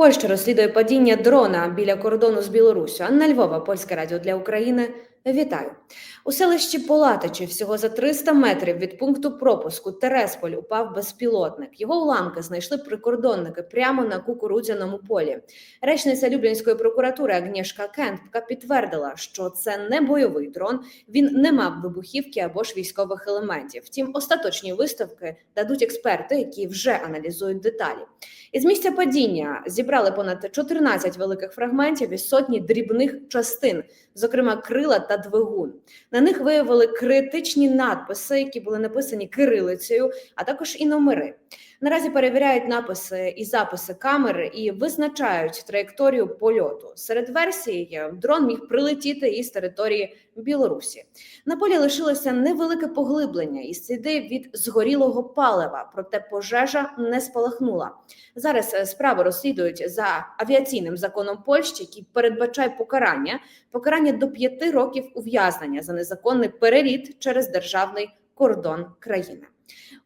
Польща розслідує падіння дрона біля кордону з Білоруссю. Анна Львова, Польське радіо для України. Вітаю у селищі Полатичі. Всього за 300 метрів від пункту пропуску Тересполь упав безпілотник. Його уламки знайшли прикордонники прямо на кукурудзяному полі. Речниця Люблінської прокуратури Агнєшка Кентпка підтвердила, що це не бойовий дрон. Він не мав вибухівки або ж військових елементів. Втім, остаточні виставки дадуть експерти, які вже аналізують деталі. Із місця падіння зібрали понад 14 великих фрагментів і сотні дрібних частин, зокрема крила та двигун. На них виявили критичні надписи, які були написані кирилицею, а також і номери. Наразі перевіряють написи і записи камери і визначають траєкторію польоту. Серед версій дрон міг прилетіти із території Білорусі. На полі лишилося невелике поглиблення і сліди від згорілого палива, проте пожежа не спалахнула. Зараз е, справу розслідують за авіаційним законом Польщі, який передбачає покарання покарання до п'яти років ув'язнення за незаконний переліт через державний кордон країни.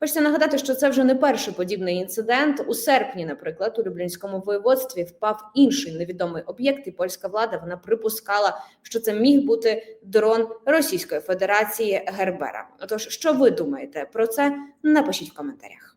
Хочеться нагадати, що це вже не перший подібний інцидент. У серпні, наприклад, у Люблінському воєводстві впав інший невідомий об'єкт, і польська влада вона припускала, що це міг бути дрон Російської Федерації Гербера. Отож, що ви думаєте про це? Напишіть в коментарях.